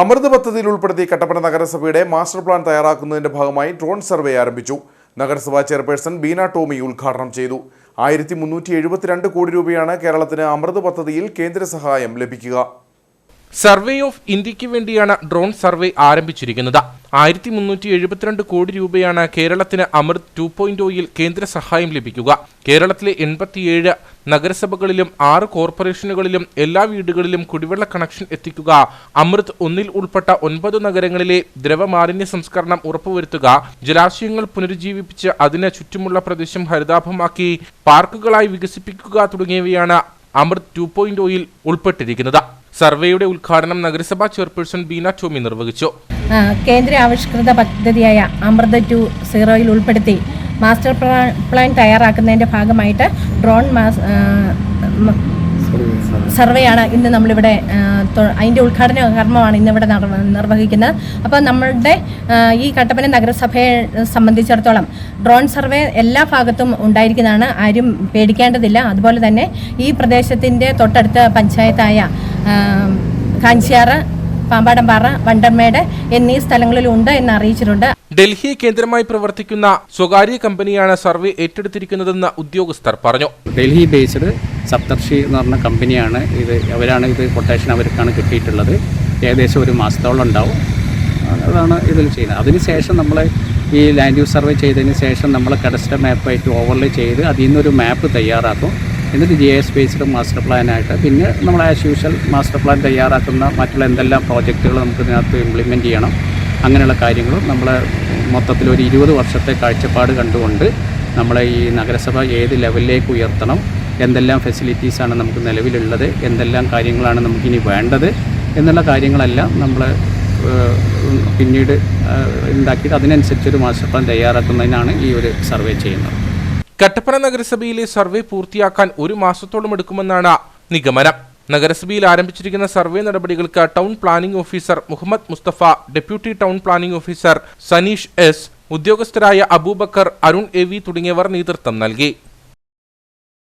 അമൃത് പദ്ധതിയിൽ ഉൾപ്പെടുത്തി കട്ടപ്പന നഗരസഭയുടെ മാസ്റ്റർ പ്ലാൻ തയ്യാറാക്കുന്നതിന്റെ ഭാഗമായി ഡ്രോൺ സർവേ ആരംഭിച്ചു. നഗരസഭാ ചെയർപേഴ്സൺ ബീന ടോമി ഉദ്ഘാടനം ചെയ്തു. ആയിരത്തി മുന്നൂറ്റി എഴുപത്തിരണ്ട് കോടി രൂപയാണ് കേരളത്തിന് അമൃത് പദ്ധതിയിൽ കേന്ദ്ര സഹായം ലഭിക്കുക. സർവേ ഓഫ് ഇന്ത്യയ്ക്ക് വേണ്ടിയാണ് ഡ്രോൺ സർവേ ആരംഭിച്ചിരിക്കുന്നത്. ആയിരത്തി മുന്നൂറ്റി എഴുപത്തിരണ്ട് കോടി രൂപയാണ് കേരളത്തിന് അമൃത് ടു പോയിന്റ് ഒയിൽ കേന്ദ്ര സഹായം ലഭിക്കുക. കേരളത്തിലെ എൺപത്തിയേഴ് നഗരസഭകളിലും ആറ് കോർപ്പറേഷനുകളിലും എല്ലാ വീടുകളിലും കുടിവെള്ള കണക്ഷൻ എത്തിക്കുക അമൃത് ഒന്നിൽ ഉൾപ്പെട്ട ഒൻപത് നഗരങ്ങളിലെ ദ്രവമാലിന്യ സംസ്കരണം ഉറപ്പുവരുത്തുക ജലാശയങ്ങൾ പുനരുജ്ജീവിപ്പിച്ച് അതിന് ചുറ്റുമുള്ള പ്രദേശം ഹരിതാഭമാക്കി പാർക്കുകളായി വികസിപ്പിക്കുക തുടങ്ങിയവയാണ് അമൃത് ടു പോയിന്റ് ഒയിൽ ഉൾപ്പെട്ടിരിക്കുന്നത്. സർവേയുടെ ഉദ്ഘാടനം നഗരസഭാ ചെയർപേഴ്സൺ ബീന ടോമി നിർവഹിച്ചു. കേന്ദ്ര ആവിഷ്കൃത പദ്ധതിയായ അമൃത ടു സീറോയിൽ ഉൾപ്പെടുത്തി മാസ്റ്റർ പ്ലാൻ തയ്യാറാക്കുന്നതിന്റെ ഭാഗമായിട്ട് ഡ്രോൺ സർവേയാണ് ഇന്ന് നമ്മളിവിടെ അതിന്റെ ഉദ്ഘാടന കർമ്മമാണ് ഇന്നിവിടെ നിർവഹിക്കുന്നത്. അപ്പോൾ നമ്മളുടെ ഈ കട്ടപ്പന നഗരസഭയെ സംബന്ധിച്ചിടത്തോളം ഡ്രോൺ സർവേ എല്ലാ ഭാഗത്തും ഉണ്ടായിരിക്കുന്നതാണ്. ആരും പേടിക്കേണ്ടതില്ല. അതുപോലെ തന്നെ ഈ പ്രദേശത്തിന്റെ തൊട്ടടുത്ത പഞ്ചായത്തായ കാഞ്ചിയാറ് പാമ്പാടംപാറ വണ്ടർമേട് എന്നീ സ്ഥലങ്ങളിലുണ്ട് എന്ന് അറിയിച്ചിട്ടുണ്ട്. ഡൽഹി കേന്ദ്രമായി പ്രവർത്തിക്കുന്ന സ്വകാര്യ കമ്പനിയാണ് സർവേ ഏറ്റെടുത്തിരിക്കുന്നതെന്ന് ഉദ്യോഗസ്ഥർ പറഞ്ഞു. ഡൽഹി ബേസ്ഡ് സപ്തർഷി എന്ന് പറഞ്ഞ കമ്പനിയാണ് ഇത് അവരാണ് ഇത് കൊട്ടേഷൻ അവർക്കാണ് കിട്ടിയിട്ടുള്ളത്. ഏകദേശം ഒരു മാസത്തോളം ഉണ്ടാവും. അതാണ് ഇതിൽ ചെയ്യുന്നത്. അതിനുശേഷം നമ്മൾ ഈ ലാൻഡ് യൂസ് സർവേ ചെയ്തതിന് ശേഷം നമ്മൾ കടസ്റ്റ മാപ്പായിട്ട് ഓവർലേ ചെയ്ത് അതിൽ നിന്നൊരു മാപ്പ് തയ്യാറാക്കും. എന്നിട്ട് ജി എസ് ബേസ്ഡ് മാസ്റ്റർ പ്ലാനായിട്ട് പിന്നെ നമ്മൾ ആസ് യൂഷ്വൽ മാസ്റ്റർ പ്ലാൻ തയ്യാറാക്കുന്ന മറ്റുള്ള എന്തെല്ലാം പ്രോജക്റ്റുകൾ നമുക്ക് ഇതിനകത്ത് ഇംപ്ലിമെന്റ് ചെയ്യണം. അങ്ങനെയുള്ള കാര്യങ്ങളും നമ്മൾ മൊത്തത്തിൽ ഒരു ഇരുപത് വർഷത്തെ കാഴ്ചപ്പാട് കണ്ടുകൊണ്ട് നമ്മളെ ഈ നഗരസഭ ഏത് ലെവലിലേക്ക് ഉയർത്തണം എന്തെല്ലാം ഫെസിലിറ്റീസാണ് നമുക്ക് നിലവിലുള്ളത് എന്തെല്ലാം കാര്യങ്ങളാണ് നമുക്കിനി വേണ്ടത് എന്നുള്ള കാര്യങ്ങളെല്ലാം നമ്മൾ പിന്നീട് ഉണ്ടാക്കിയിട്ട് അതിനനുസരിച്ചൊരു മാസ്റ്റർ പ്ലാൻ തയ്യാറാക്കുന്നതിനാണ് ഈ ഒരു സർവേ ചെയ്യുന്നത്. കട്ടപ്പന നഗരസഭയിലെ സർവേ പൂർത്തിയാക്കാൻ ഒരു മാസത്തോളം എടുക്കുമെന്നാണ് നിഗമനം. നഗരസഭയിൽ ആരംഭിച്ചിരിക്കുന്ന സർവേ നടപടികൾക്ക് town planning officer Muhammad Mustafa deputy town planning officer Saneesh S ഉദ്യോഗസ്ഥരായ Abubakar Arun A തുടങ്ങിയവർ നേതൃത്വം നൽകി.